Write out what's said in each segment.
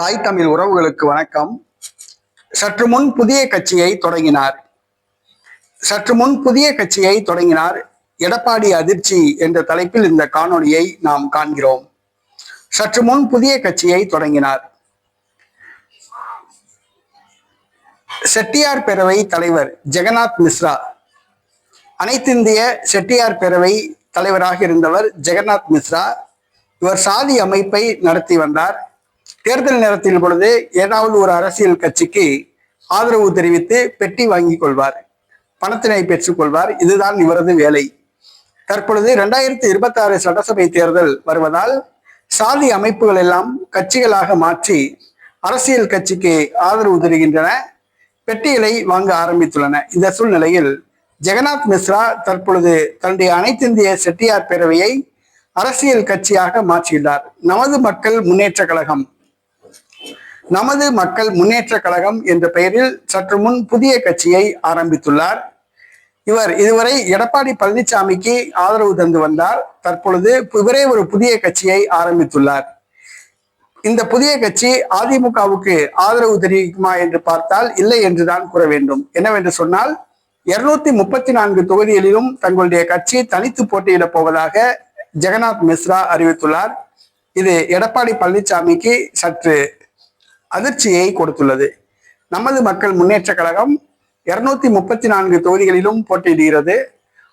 தாய் தமிழ் உறவுகளுக்கு வணக்கம். சற்று முன் புதிய கட்சியை தொடங்கினார். சற்று முன் புதிய கட்சியை தொடங்கினார் எடப்பாடி அதிர்ச்சி என்ற தலைப்பில் இந்த காணொலியை நாம் காண்கிறோம். சற்று முன் புதிய கட்சியை தொடங்கினார். செட்டியார் பேரவை தலைவர் ஜெகநாத் மிஸ்ரா அனைத்திந்திய செட்டியார் பேரவை தலைவராக இருந்தவர் ஜெகநாத் மிஸ்ரா இவர் சாதி அமைப்பை நடத்தி வந்தார். தேர்தல் நேரத்தின் பொழுது ஏதாவது ஒரு அரசியல் கட்சிக்கு ஆதரவு தெரிவித்து பெட்டி வாங்கிக் கொள்வார். பணத்தினை பெற்றுக்கொள்வார் இதுதான் இவரது வேலை. தற்பொழுது இரண்டாயிரத்தி இருபத்தி ஆறு சட்டசபை தேர்தல் வருவதால் சாதி அமைப்புகள் எல்லாம் கட்சிகளாக மாற்றி அரசியல் கட்சிக்கு ஆதரவு தருகின்றன. பெட்டிகளை வாங்க ஆரம்பித்துள்ளன. இந்த சூழ்நிலையில் ஜெகநாத் மிஸ்ரா தற்பொழுது தன்னுடைய அனைத்திந்திய செட்டியார் பேரவையை அரசியல் கட்சியாக மாற்றியுள்ளார். நமது மக்கள் முன்னேற்ற கழகம் நமது மக்கள் முன்னேற்ற கழகம் என்ற பெயரில் சற்று முன் புதிய கட்சியை ஆரம்பித்துள்ளார். இவர் இதுவரை எடப்பாடி பழனிசாமிக்கு ஆதரவு தந்து வந்தார். தற்பொழுது இவரே ஒரு புதிய கட்சியை ஆரம்பித்துள்ளார். இந்த புதிய கட்சி அதிமுகவுக்கு ஆதரவு தெரிவிக்குமா என்று பார்த்தால் இல்லை என்றுதான் கூற வேண்டும். என்னவென்று சொன்னால் இருநூத்தி முப்பத்தி நான்கு தொகுதிகளிலும் தங்களுடைய கட்சி தனித்து போட்டியிடப் போவதாக ஜெகநாத் மிஸ்ரா அறிவித்துள்ளார். இது எடப்பாடி பழனிசாமிக்கு சற்று அதிர்ச்சியை கொடுத்துள்ளது. நமது மக்கள் முன்னேற்ற கழகம் இருநூத்தி முப்பத்தி நான்கு தொகுதிகளிலும் போட்டியிடுகிறது.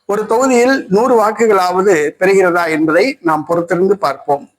ஒரு தொகுதியில் நூறு வாக்குகளாவது பெறுகிறதா என்பதை நாம் பொறுத்திருந்து பார்ப்போம்.